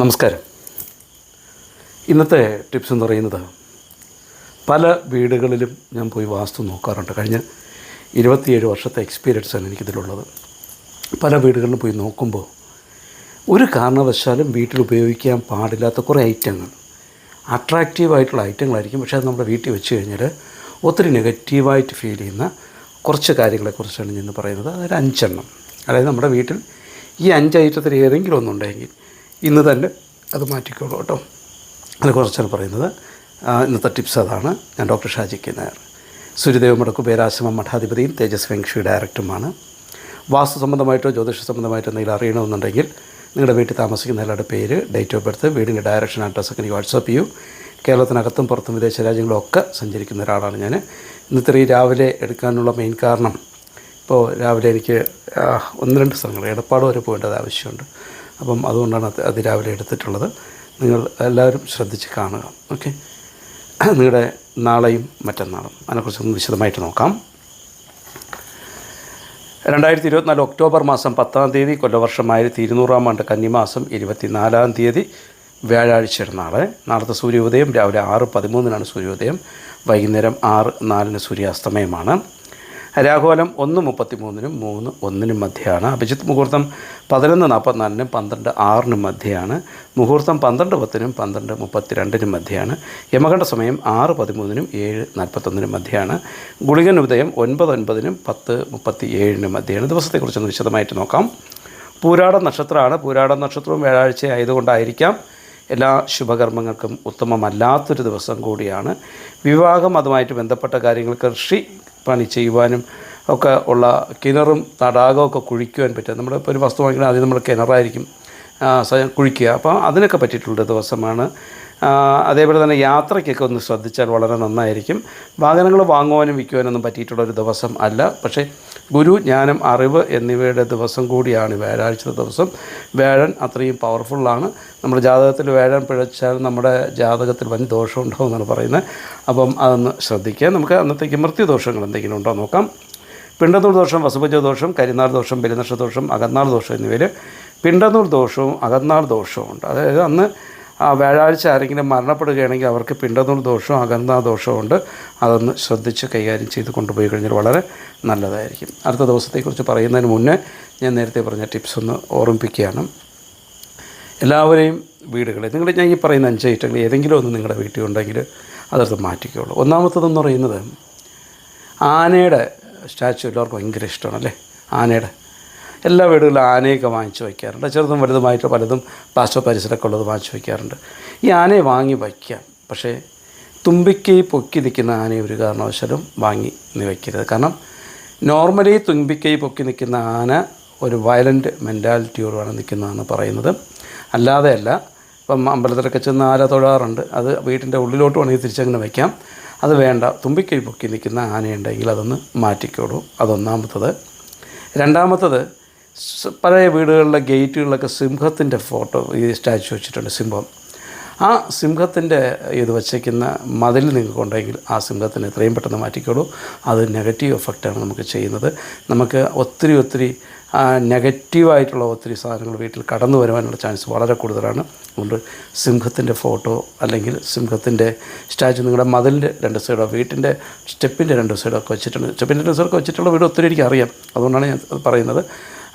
നമസ്കാരം. ഇന്നത്തെ ടിപ്സ് എന്ന് പറയുന്നത് പല വീടുകളിലും ഞാൻ പോയി വാസ്തു നോക്കാറുണ്ട്. കഴിഞ്ഞ ഇരുപത്തിയേഴ് വർഷത്തെ എക്സ്പീരിയൻസാണ് എനിക്കിതിലുള്ളത്. പല വീടുകളിലും പോയി നോക്കുമ്പോൾ ഒരു കാരണവശാലും വീട്ടിൽ ഉപയോഗിക്കാൻ പാടില്ലാത്ത കുറേ ഐറ്റങ്ങൾ അട്രാക്റ്റീവായിട്ടുള്ള ഐറ്റങ്ങളായിരിക്കും. പക്ഷേ അത് നമ്മുടെ വീട്ടിൽ വെച്ച് കഴിഞ്ഞാൽ ഒത്തിരി നെഗറ്റീവായിട്ട് ഫീൽ ചെയ്യുന്ന കുറച്ച് കാര്യങ്ങളെക്കുറിച്ചാണ് ഞാൻ പറയുന്നത്. അതായത് അഞ്ചെണ്ണം. അതായത് നമ്മുടെ വീട്ടിൽ ഈ അഞ്ച് ഐറ്റത്തിൽ ഏതെങ്കിലും ഒന്നുണ്ടെങ്കിൽ ഇന്ന് തന്നെ അത് മാറ്റിക്കോളൂ കേട്ടോ. അതിനെക്കുറിച്ചാണ് പറയുന്നത്. ഇന്നത്തെ ടിപ്സ് അതാണ്. ഞാൻ ഡോക്ടർ ഷാജി കെ നായർ. സൂര്യദേവ മടക്കു പേരാശ്രമം മഠാധിപതിയും തേജസ് വെങ്ഷി ഡയറക്ടറുമാണ്. വാസ്തു സംബന്ധമായിട്ടോ ജ്യോതിഷ സംബന്ധമായിട്ടോ എന്തെങ്കിലും അറിയണമെന്നുണ്ടെങ്കിൽ നിങ്ങളുടെ വീട്ടിൽ താമസിക്കുന്ന എല്ലാവരുടെ പേര് ഡേറ്റ് ഓഫ് ബർത്ത് വീടിന്റെ ഡയറക്ഷൻ അഡ്രസ്സൊക്കെ എനിക്ക് വാട്സപ്പ് ചെയ്യൂ. കേരളത്തിനകത്തും പുറത്തും വിദേശ രാജ്യങ്ങളൊക്കെ സഞ്ചരിക്കുന്ന ഒരാളാണ് ഞാൻ. ഇന്നത്തെ ഈ രാവിലെ എടുക്കാനുള്ള മെയിൻ കാരണം ഇപ്പോൾ രാവിലെ എനിക്ക് ഒന്ന് രണ്ട് സ്ഥലങ്ങൾ എടപ്പാട് വരെ പോകേണ്ടത് ആവശ്യമുണ്ട്. അപ്പം അതുകൊണ്ടാണ് അത് അതിരാവിലെ എടുത്തിട്ടുള്ളത്. നിങ്ങൾ എല്ലാവരും ശ്രദ്ധിച്ച് കാണുക. ഓക്കെ? നിങ്ങളുടെ നാളെയും മറ്റന്നാളും. അതിനെക്കുറിച്ചൊന്ന് വിശദമായിട്ട് നോക്കാം. രണ്ടായിരത്തി ഇരുപത്തിനാല് ഒക്ടോബർ മാസം പത്താം തീയതി കൊല്ലവർഷം ആയിരത്തി ഇരുന്നൂറാം ആണ്ട് കന്നിമാസം ഇരുപത്തിനാലാം തീയതി വ്യാഴാഴ്ച നാളെ നാളത്തെ സൂര്യോദയം രാവിലെ ആറ് പതിമൂന്നിനാണ് സൂര്യോദയം. വൈകുന്നേരം ആറ് നാലിന് സൂര്യാസ്തമയമാണ്. രാഹുലം ഒന്ന് മുപ്പത്തി മൂന്നിനും മൂന്ന് ഒന്നിനും മധ്യയാണ് അഭിജിത്ത് മുഹൂർത്തം പതിനൊന്ന് നാൽപ്പത്തിനാലിനും പന്ത്രണ്ട് ആറിനും മധ്യയാണ് മുഹൂർത്തം പന്ത്രണ്ട് പത്തിനും പന്ത്രണ്ട് മുപ്പത്തിരണ്ടിനും മധ്യയാണ് യമകണ്ഠ സമയം ആറ് പതിമൂന്നിനും ഏഴ് നാൽപ്പത്തൊന്നിനും മധ്യയാണ് ഗുളികൻ ഉദയം ഒൻപത് ഒൻപതിനും പത്ത് മുപ്പത്തി ഏഴിനും മധ്യയാണ് ദിവസത്തെക്കുറിച്ചൊന്ന് വിശദമായിട്ട് നോക്കാം. പൂരാട നക്ഷത്രമാണ്. പൂരാട നക്ഷത്രവും വ്യാഴാഴ്ച ആയതുകൊണ്ടായിരിക്കാം. എല്ലാ ശുഭകർമ്മങ്ങൾക്കും ഉത്തമമല്ലാത്തൊരു ദിവസം കൂടിയാണ്. വിവാഹം അതുമായിട്ട് ബന്ധപ്പെട്ട കാര്യങ്ങൾ കൃഷി പണി ചെയ്യുവാനും ഒക്കെ ഉള്ള കിണറും തടാകവും ഒക്കെ കുഴിക്കുവാൻ പറ്റുക നമ്മളിപ്പോൾ ഒരു വസ്തു വാങ്ങിക്കണം ആദ്യം നമ്മൾ കിണറായിരിക്കും കുഴിക്കുക. അപ്പോൾ അതിനൊക്കെ പറ്റിയിട്ടുള്ള ദിവസമാണ്. അതേപോലെ തന്നെ യാത്രയ്ക്കൊക്കെ ഒന്ന് ശ്രദ്ധിച്ചാൽ വളരെ നന്നായിരിക്കും. വാഹനങ്ങൾ വാങ്ങുവാനും വിൽക്കുവാനൊന്നും പറ്റിയിട്ടുള്ള ഒരു ദിവസം അല്ല. പക്ഷേ ഗുരു ജ്ഞാനം അറിവ് എന്നിവയുടെ ദിവസം കൂടിയാണ്. വ്യാഴാഴ്ച ദിവസം വ്യാഴൻ അത്രയും പവർഫുള്ളാണ് നമ്മുടെ ജാതകത്തിൽ വേഴൻ പിഴച്ചാൽ നമ്മുടെ ജാതകത്തിൽ വൻ ദോഷം ഉണ്ടോ എന്നാണ് പറയുന്നത്. അപ്പം അതൊന്ന് ശ്രദ്ധിക്കുക. നമുക്ക് അന്നത്തേക്ക് മൃത്യുദോഷങ്ങൾ എന്തെങ്കിലും ഉണ്ടോ നോക്കാം. പിണ്ടനൂർ ദോഷം വസുഭജ ദോഷം കരിനാൾ ദോഷം ബലിനക്ഷ ദോഷം അകന്നാൾ ദോഷം എന്നിവയിൽ പിണ്ടന്നൂർ ദോഷവും അകന്നാൾ ദോഷവും ഉണ്ട്. അതായത് അന്ന് വ്യാഴാഴ്ച ആരെങ്കിലും മരണപ്പെടുകയാണെങ്കിൽ അവർക്ക് പിണ്ടനൂർ ദോഷവും അകന്നാൾ ദോഷവും ഉണ്ട്. അതൊന്ന് ശ്രദ്ധിച്ച് കൈകാര്യം ചെയ്ത് കൊണ്ടുപോയി കഴിഞ്ഞാൽ വളരെ നല്ലതായിരിക്കും. അടുത്ത ദിവസത്തെക്കുറിച്ച് പറയുന്നതിന് മുന്നേ ഞാൻ നേരത്തെ പറഞ്ഞ ടിപ്സ് ഒന്ന് ഓർമ്മിപ്പിക്കുകയാണ്. എല്ലാവരെയും വീടുകളിൽ നിങ്ങൾ ഞാൻ ഈ പറയുന്ന അഞ്ച് ഐറ്റങ്ങൾ ഏതെങ്കിലും ഒന്ന് നിങ്ങളുടെ വീട്ടിൽ ഉണ്ടെങ്കിൽ അതെടുത്ത് മാറ്റിക്കോളൂ. ഒന്നാമത്തതെന്ന് പറയുന്നത് ആനയുടെ സ്റ്റാച്ചു എല്ലാവർക്കും ഭയങ്കര ഇഷ്ടമാണ് അല്ലേ ആനയുടെ എല്ലാ വീടുകളിലും ആനയൊക്കെ വാങ്ങിച്ചു വയ്ക്കാറുണ്ട്. ചെറുതും വലുതുമായിട്ട് പലതും പ്ലാസ്റ്റർ പരിസരമൊക്കെ ഉള്ളത് വാങ്ങിച്ച് വയ്ക്കാറുണ്ട്. ഈ ആനയെ വാങ്ങി വയ്ക്കാം. പക്ഷേ തുമ്പിക്കൈ പൊക്കി നിൽക്കുന്ന ആനയെ ഒരു കാരണവശാലും വാങ്ങി വയ്ക്കരുത്. കാരണം നോർമലി തുമ്പിക്കൈ പൊക്കി നിൽക്കുന്ന ആന ഒരു വയലന്റ് മെന്റാലിറ്റിയോടുമാണ് നിൽക്കുന്നതെന്ന് പറയുന്നത്. അല്ലാതെയല്ല ഇപ്പം അമ്പലത്തിലൊക്കെ ചെന്ന് ആല തൊഴാറുണ്ട്. അത് വീട്ടിന്റെ ഉള്ളിലോട്ട് വേണമെങ്കിൽ തിരിച്ചങ്ങനെ വയ്ക്കാം. അത് വേണ്ട. തുമ്പിക്കൈ പൊക്കി നിൽക്കുന്ന ആനയുണ്ടെങ്കിൽ അതൊന്ന് മാറ്റിക്കോളൂ. അതൊന്നാമത്തത്. രണ്ടാമത്തത് പഴയ വീടുകളിലെ ഗേറ്റുകളിലൊക്കെ സിംഹത്തിന്റെ ഫോട്ടോ ഈ സ്റ്റാച്ചു വെച്ചിട്ടുണ്ട് സിംഹം. ആ സിംഹത്തിന്റെ ഇത് വച്ചേക്കുന്ന മതിൽ നിങ്ങൾക്ക് ഉണ്ടെങ്കിൽ ആ സിംഹത്തിന് എത്രയും പെട്ടെന്ന് മാറ്റിക്കോളൂ. അത് നെഗറ്റീവ് എഫക്റ്റാണ് നമുക്ക് ചെയ്യുന്നത്. നമുക്ക് ഒത്തിരി ഒത്തിരി നെഗറ്റീവായിട്ടുള്ള ഒത്തിരി സാധനങ്ങൾ വീട്ടിൽ കടന്നു വരുവാനുള്ള ചാൻസ് വളരെ കൂടുതലാണ്. അതുകൊണ്ട് സിംഹത്തിന്റെ ഫോട്ടോ അല്ലെങ്കിൽ സിംഹത്തിന്റെ സ്റ്റാച്ചു നിങ്ങളുടെ മതിലിന്റെ രണ്ട് സൈഡോ വീട്ടിന്റെ സ്റ്റെപ്പിന്റെ രണ്ട് സൈഡോ ഒക്കെ വെച്ചിട്ടുണ്ട്. സ്റ്റെപ്പിന്റെ രണ്ട് സൈഡൊക്കെ വെച്ചിട്ടുള്ള വീട് ഒത്തിരി എനിക്ക് അറിയാം. അതുകൊണ്ടാണ് ഞാൻ പറയുന്നത്.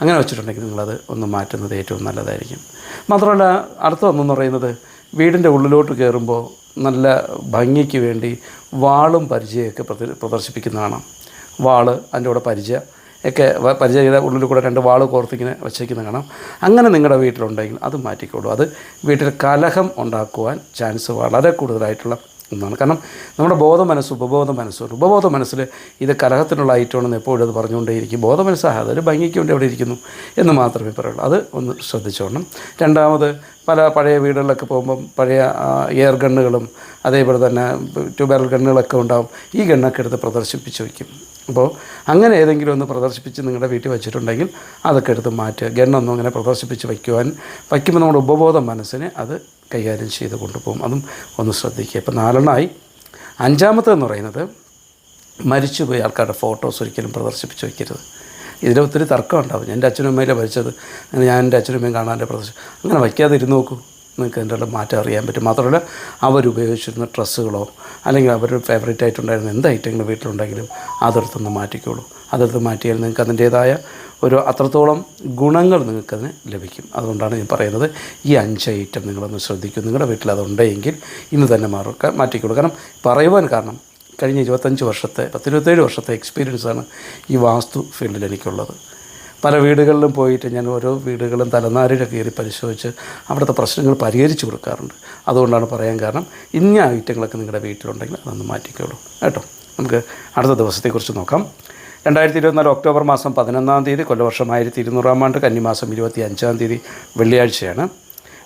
അങ്ങനെ വെച്ചിട്ടുണ്ടെങ്കിൽ നിങ്ങളത് ഒന്ന് മാറ്റുന്നത് ഏറ്റവും നല്ലതായിരിക്കും. മാത്രമല്ല അടുത്ത ഒന്നെന്ന് പറയുന്നത് വീടിന്റെ ഉള്ളിലോട്ട് കയറുമ്പോൾ നല്ല ഭംഗിക്ക് വേണ്ടി വാളും പരിചയമൊക്കെ പ്രദ- പ്രദർശിപ്പിക്കുന്നതാണ് വാൾ അതിന്റെ കൂടെ പരിചയ ഒക്കെ പരിചയ ചെയ്ത ഉള്ളിൽ കൂടെ രണ്ട് വാൾ കോർത്തിങ്ങനെ വെച്ചേക്കുന്ന കാണാം. അങ്ങനെ നിങ്ങളുടെ വീട്ടിലുണ്ടെങ്കിൽ അത് മാറ്റിക്കോളൂ. അത് വീട്ടിൽ കലഹം ഉണ്ടാക്കുവാൻ ചാൻസ് വളരെ കൂടുതലായിട്ടുള്ള ഒന്നാണ് കാരണം നമ്മുടെ ബോധ മനസ്സ് ഉപബോധ മനസ്സ് ഉപബോധ മനസ്സിൽ ഇത് കലഹത്തിനുള്ള ഐറ്റമാണെന്ന് എപ്പോഴും അത് പറഞ്ഞുകൊണ്ടേയിരിക്കും. ബോധ മനസ്സ് അതൊരു ഭംഗിക്ക് വേണ്ടി അവിടെ ഇരിക്കുന്നു എന്ന് മാത്രമേ പറയുള്ളൂ. അത് ഒന്ന് ശ്രദ്ധിച്ചോണം. രണ്ടാമത് പല പഴയ വീടുകളിലൊക്കെ പോകുമ്പം പഴയ എയർ ഗണ്ണുകളും അതേപോലെ തന്നെ ട്യൂബാരൽ ഗണ്ണുകളൊക്കെ ഉണ്ടാവും. ഈ ഗണ്ണൊക്കെ എടുത്ത് പ്രദർശിപ്പിച്ച് വയ്ക്കും. അപ്പോൾ അങ്ങനെ ഏതെങ്കിലും ഒന്ന് പ്രദർശിപ്പിച്ച് നിങ്ങളുടെ വീട്ടിൽ വെച്ചിട്ടുണ്ടെങ്കിൽ അതൊക്കെ എടുത്ത് മാറ്റുക. ഗണ്ണൊന്നും അങ്ങനെ പ്രദർശിപ്പിച്ച് വയ്ക്കുവാൻ വയ്ക്കുമ്പോൾ നമ്മുടെ ഉപബോധ മനസ്സിനെ അത് കൈകാര്യം ചെയ്ത് കൊണ്ടുപോകും. അതും ഒന്ന് ശ്രദ്ധിക്കുക. ഇപ്പോൾ നാലെണ്ണമായി അഞ്ചാമത്തെന്ന് പറയുന്നത് മരിച്ചുപോയി ആൾക്കാരുടെ ഫോട്ടോസ് ഒരിക്കലും പ്രദർശിപ്പിച്ച് വയ്ക്കരുത്. ഇതിൽ ഒത്തിരി തർക്കം ഉണ്ടാവും എന്റെ അച്ഛനും അമ്മയിലെ മരിച്ചത് അങ്ങനെ ഞാൻ എന്റെ അച്ഛനും അമ്മയും കാണാന്റെ പ്രദർശനം അങ്ങനെ വയ്ക്കാതെ ഇരുന്ന് നോക്കൂ. നിങ്ങൾക്ക് അതിന്റെ മാറ്റം അറിയാൻ പറ്റും. മാത്രമല്ല അവരുപയോഗിച്ചിരുന്ന ഡ്രസ്സുകളോ അല്ലെങ്കിൽ അവരുടെ ഫേവറേറ്റ് ആയിട്ടുണ്ടായിരുന്ന എന്ത് ഐറ്റങ്ങൾ വീട്ടിലുണ്ടെങ്കിലും അതെടുത്തൊന്ന് മാറ്റിക്കോളൂ. അതെടുത്ത് മാറ്റിയാൽ നിങ്ങൾക്ക് അതിന്റേതായ ഒരു അത്രത്തോളം ഗുണങ്ങൾ നിങ്ങൾക്കതിന് ലഭിക്കും. അതുകൊണ്ടാണ് ഞാൻ പറയുന്നത് ഈ അഞ്ച് ഐറ്റം നിങ്ങളൊന്ന് ശ്രദ്ധിക്കും. നിങ്ങളുടെ വീട്ടിൽ അതുണ്ടെങ്കിൽ ഇന്ന് തന്നെ മാറുക മാറ്റിക്കോളൂ. കാരണം പറയുവാൻ കാരണം കഴിഞ്ഞ ഇരുപത്തഞ്ച് വർഷത്തെ പത്തിരുപത്തേഴ് വർഷത്തെ എക്സ്പീരിയൻസാണ് ഈ വാസ്തു ഫീൽഡിൽ എനിക്കുള്ളത്. പല വീടുകളിലും പോയിട്ട് ഞാൻ ഓരോ വീടുകളും തലനാരിഴ കയറി പരിശോധിച്ച് അവിടുത്തെ പ്രശ്നങ്ങൾ പരിഹരിച്ചു കൊടുക്കാറുണ്ട്. അതുകൊണ്ടാണ് പറയാൻ കാരണം ഇന്ന ഐറ്റങ്ങളൊക്കെ നിങ്ങളുടെ വീട്ടിലുണ്ടെങ്കിൽ അതൊന്ന് മാറ്റിക്കോളൂ. കേട്ടോ? നമുക്ക് അടുത്ത ദിവസത്തെക്കുറിച്ച് നോക്കാം. രണ്ടായിരത്തി ഇരുപത്തിനാല് ഒക്ടോബർ മാസം പതിനൊന്നാം തീയതി കൊല്ലവർഷം ആയിരത്തി ഇരുന്നൂറാം ആണ്ട് കന്നിമാസം ഇരുപത്തി അഞ്ചാം തീയതി വെള്ളിയാഴ്ചയാണ്.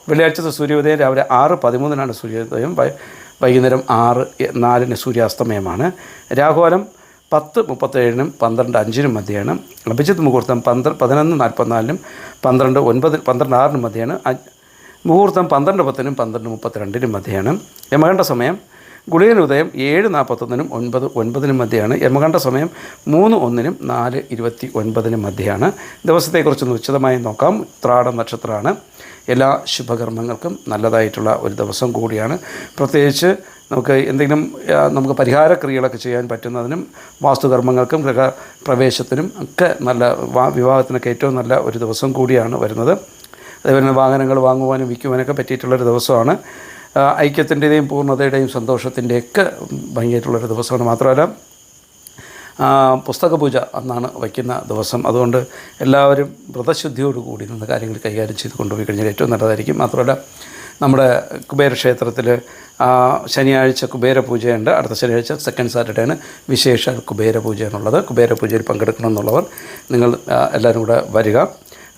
വെള്ളിയാഴ്ചത്തെ സൂര്യോദയം രാവിലെ ആറ് പതിമൂന്നിനാണ് സൂര്യോദയം. വൈകുന്നേരം ആറ് നാലിന് സൂര്യാസ്തമയമാണ്. രാഹുലം പത്ത് മുപ്പത്തേഴിനും പന്ത്രണ്ട് അഞ്ചിനും മധ്യയാണ്. അഭിജിത്ത് മുഹൂർത്തം പന്ത്ര പതിനൊന്ന് നാൽപ്പത്തിനാലിനും പന്ത്രണ്ട് ഒൻപത് പന്ത്രണ്ട് ആറിനും മധ്യയാണ്. മുഹൂർത്തം പന്ത്രണ്ട് പത്തിനും പന്ത്രണ്ട് മുപ്പത്തിരണ്ടിനും മധ്യയാണ്. യമകണ്ഠ സമയം ഗുളികൻ ഉദയം ഏഴ് നാൽപ്പത്തൊന്നിനും ഒൻപത് ഒൻപതിനും മധ്യയാണ്. യമകണ്ഠ സമയം മൂന്ന് ഒന്നിനും നാല് ഇരുപത്തി ഒൻപതിനും മധ്യയാണ്. ദിവസത്തെക്കുറിച്ചൊന്ന് ഉച്ചതമായി നോക്കാം. ഉത്രാടം നക്ഷത്രമാണ്. എല്ലാ ശുഭകർമ്മങ്ങൾക്കും നല്ലതായിട്ടുള്ള ഒരു ദിവസം കൂടിയാണ്. പ്രത്യേകിച്ച് നമുക്ക് എന്തെങ്കിലും നമുക്ക് നമുക്ക് പരിഹാരക്രിയകളൊക്കെ ചെയ്യാൻ പറ്റുന്നതിനും വാസ്തുകർമ്മങ്ങൾക്കും ഗൃഹ പ്രവേശത്തിനും ഒക്കെ നല്ല വിവാഹത്തിനൊക്കെ ഏറ്റവും നല്ല ഒരു ദിവസം കൂടിയാണ് വരുന്നത്. അതേപോലെ തന്നെ വാഹനങ്ങൾ വാങ്ങുവാനും വിൽക്കുവാനൊക്കെ പറ്റിയിട്ടുള്ളൊരു ദിവസമാണ്. ഐക്യത്തിന്റെയും പൂർണതയുടെയും സന്തോഷത്തിന്റെയൊക്കെ ഭംഗിയായിട്ടുള്ളൊരു ദിവസമാണ്. മാത്രമല്ല പുസ്തകപൂജ പുസ്തക പൂജ അന്നാണ് വയ്ക്കുന്ന ദിവസം. അതുകൊണ്ട് എല്ലാവരും വ്രതശുദ്ധിയോടുകൂടി നിന്ന് കാര്യങ്ങൾ കൈകാര്യം ചെയ്ത് കൊണ്ടുപോയി കഴിഞ്ഞാൽ ഏറ്റവും നല്ലതായിരിക്കും. മാത്രമല്ല നമ്മുടെ കുബേരക്ഷേത്രത്തിൽ ശനിയാഴ്ച കുബേര പൂജയുണ്ട് അടുത്ത ശനിയാഴ്ച സെക്കൻഡ് സാറ്റർഡേയാണ് വിശേഷ കുബേര പൂജ എന്നുള്ളത്. കുബേര പൂജയിൽ പങ്കെടുക്കണം എന്നുള്ളവർ നിങ്ങൾ എല്ലാവരും കൂടെ വരിക.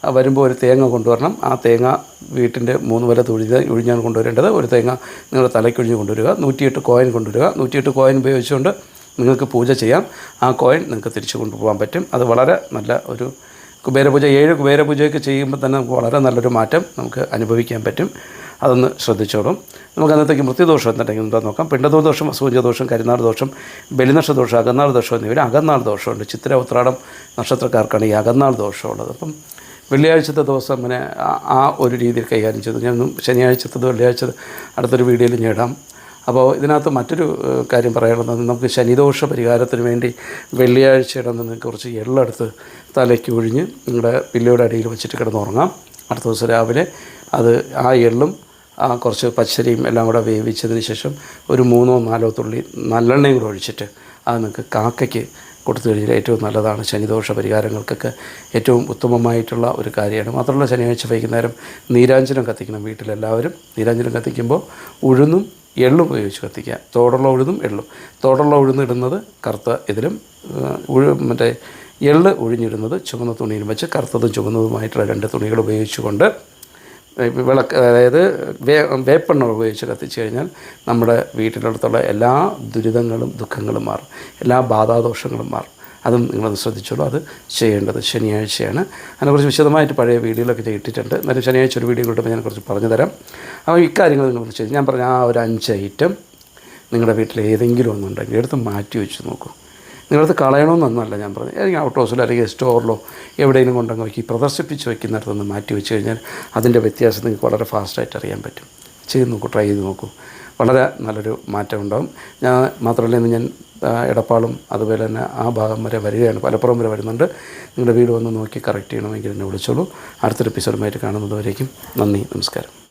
വരുമ്പോൾ ഒരു തേങ്ങ കൊണ്ടുവരണം. ആ തേങ്ങ വീട്ടിന്റെ മൂന്ന് വല തൊഴിഞ്ഞ് ഒഴിഞ്ഞാണ് കൊണ്ടുവരേണ്ടത്. ഒരു തേങ്ങ നിങ്ങൾ തലയ്ക്കൊഴിഞ്ഞ് കൊണ്ടുവരിക. നൂറ്റിയെട്ട് കോയിൻ കൊണ്ടുവരിക. നൂറ്റിയെട്ട് കോയിൻ ഉപയോഗിച്ചുകൊണ്ട് നിങ്ങൾക്ക് പൂജ ചെയ്യാം. ആ കോയിൻ നിങ്ങൾക്ക് തിരിച്ചു കൊണ്ടുപോകാൻ പറ്റും. അത് വളരെ നല്ല ഒരു കുബേരപൂജ. ഏഴ് കുബേരപൂജയൊക്കെ ചെയ്യുമ്പോൾ തന്നെ നമുക്ക് വളരെ നല്ലൊരു മാറ്റം നമുക്ക് അനുഭവിക്കാൻ പറ്റും. അതൊന്ന് ശ്രദ്ധിച്ചോളും. നമുക്ക് അന്നത്തേക്ക് മൃത്യുദോഷം എന്തെങ്കിലും എന്താ നോക്കാം. പിണ്ടതോ ദോഷം പിണ്ടദോഷം സൂര്യദോഷം കരിനാൾ ദോഷം ബലിനക്ഷ ദോഷം അകന്നാൾ ദോഷം എന്നിവയിൽ അകന്നാൾ ദോഷമുണ്ട്. ചിത്ര ഉത്രാടം നക്ഷത്രക്കാർക്കാണ് ഈ അകന്നാൾ ദോഷമുള്ളത്. അപ്പം വെള്ളിയാഴ്ചത്തെ ദിവസം അങ്ങനെ ആ- ഒരു രീതിയിൽ കൈകാര്യം ചെയ്തു. ഞാൻ ശനിയാഴ്ചത്തത് വെള്ളിയാഴ്ച അടുത്തൊരു വീഡിയോയിൽ ഞാൻ അപ്പോൾ ഇതിനകത്ത് മറ്റൊരു കാര്യം പറയാനുള്ളത് നമുക്ക് ശനിദോഷ പരിഹാരത്തിന് വേണ്ടി വെള്ളിയാഴ്ചയുടെ നിന്ന് കുറച്ച് എള്ളെടുത്ത് തലയ്ക്ക് ഒഴിഞ്ഞ് നിങ്ങളുടെ പില്ലയുടെ അടിയിൽ വെച്ചിട്ട് കിടന്നുറങ്ങാം. അടുത്ത ദിവസം രാവിലെ അത് ആ എള്ളും ആ കുറച്ച് പച്ചരിയും എല്ലാം കൂടെ വേവിച്ചതിന് ശേഷം ഒരു മൂന്നോ നാലോ തുള്ളി നല്ലെണ്ണയും കൂടെ ഒഴിച്ചിട്ട് അത് നിങ്ങൾക്ക് കാക്കയ്ക്ക് കൊടുത്തു കഴിഞ്ഞാൽ ഏറ്റവും നല്ലതാണ് ശനിദോഷ പരിഹാരങ്ങൾക്കൊക്കെ ഏറ്റവും ഉത്തമമായിട്ടുള്ള ഒരു കാര്യമാണ്. മാത്രമല്ല ശനിയാഴ്ച വൈകുന്നേരം നീരാഞ്ജനം കത്തിക്കണം വീട്ടിലെല്ലാവരും. നീരാഞ്ജനം കത്തിക്കുമ്പോൾ ഉഴുന്നും എള്ളും ഉപയോഗിച്ച് കത്തിക്കുക. തോടുള്ള ഉഴുന്നും എള്ളും. തോടുള്ള ഉഴുന്ന് ഇടുന്നത് കറുത്ത ഇതിലും ഉഴു മറ്റേ എള്ള് ഒഴിഞ്ഞിടുന്നത് ചുവന്ന തുണിയിലും വെച്ച് കറുത്തതും ചുവന്നതുമായിട്ടുള്ള രണ്ട് തുണികൾ ഉപയോഗിച്ചുകൊണ്ട് വിളക്ക് അതായത് വേ വേപ്പെണ്ണ ഉപയോഗിച്ച് കത്തിച്ച് കഴിഞ്ഞാൽ നമ്മുടെ വീട്ടിനടുത്തുള്ള എല്ലാ ദുരിതങ്ങളും ദുഃഖങ്ങളും മാറും. എല്ലാ ബാധാദോഷങ്ങളും മാറും. അതും നിങ്ങളത് ശ്രദ്ധിച്ചോളൂ. അത് ചെയ്യേണ്ടത് ശനിയാഴ്ചയാണ്. അതിനെക്കുറിച്ച് വിശദമായിട്ട് പഴയ വീഡിയോയിലൊക്കെ ഇട്ടിട്ടുണ്ട്. എന്നാലും ശനിയാഴ്ച ഒരു വീഡിയോ കിട്ടുമ്പോൾ ഞാൻ കുറച്ച് പറഞ്ഞു തരാം. അപ്പോൾ ഇക്കാര്യങ്ങൾ നിങ്ങൾ ചെയ്ത് ഞാൻ പറഞ്ഞ ആ ഒരു അഞ്ച് ഐറ്റം നിങ്ങളുടെ വീട്ടിൽ ഏതെങ്കിലും ഒന്നുണ്ടെങ്കിൽ എടുത്ത് മാറ്റി വെച്ച് നോക്കൂ. നിങ്ങളത് കളയണമെന്നൊന്നുമല്ല ഞാൻ പറഞ്ഞു. അല്ലെങ്കിൽ ഔട്ട് ഹൗസിലോ അല്ലെങ്കിൽ സ്റ്റോറിലോ എവിടെയെങ്കിലും കൊണ്ടങ്ങ് വയ്ക്കി. പ്രദർശിപ്പിച്ച് വയ്ക്കുന്നിടത്തുനിന്ന് മാറ്റി വെച്ച് കഴിഞ്ഞാൽ അതിന്റെ വ്യത്യാസം നിങ്ങൾക്ക് വളരെ ഫാസ്റ്റായിട്ട് അറിയാൻ പറ്റും. ചെയ്ത് നോക്കൂ ട്രൈ ചെയ്ത് നോക്കൂ. വളരെ നല്ലൊരു മാറ്റം ഉണ്ടാകും ഞാൻ മാത്രമല്ല ഇന്ന് ഞാൻ ഇടപ്പാളും അതുപോലെ തന്നെ ആ ഭാഗം വരെ വരികയാണ്. പലപ്പുറം വരെ വരുന്നുണ്ട്. നിങ്ങളുടെ വീട് വന്ന് നോക്കി കറക്റ്റ് ചെയ്യണമെങ്കിൽ എന്നെ വിളിച്ചോളൂ. അടുത്തൊരു എപ്പിസോഡുമായിട്ട് കാണുന്നതുവരേക്കും നന്ദി നമസ്കാരം.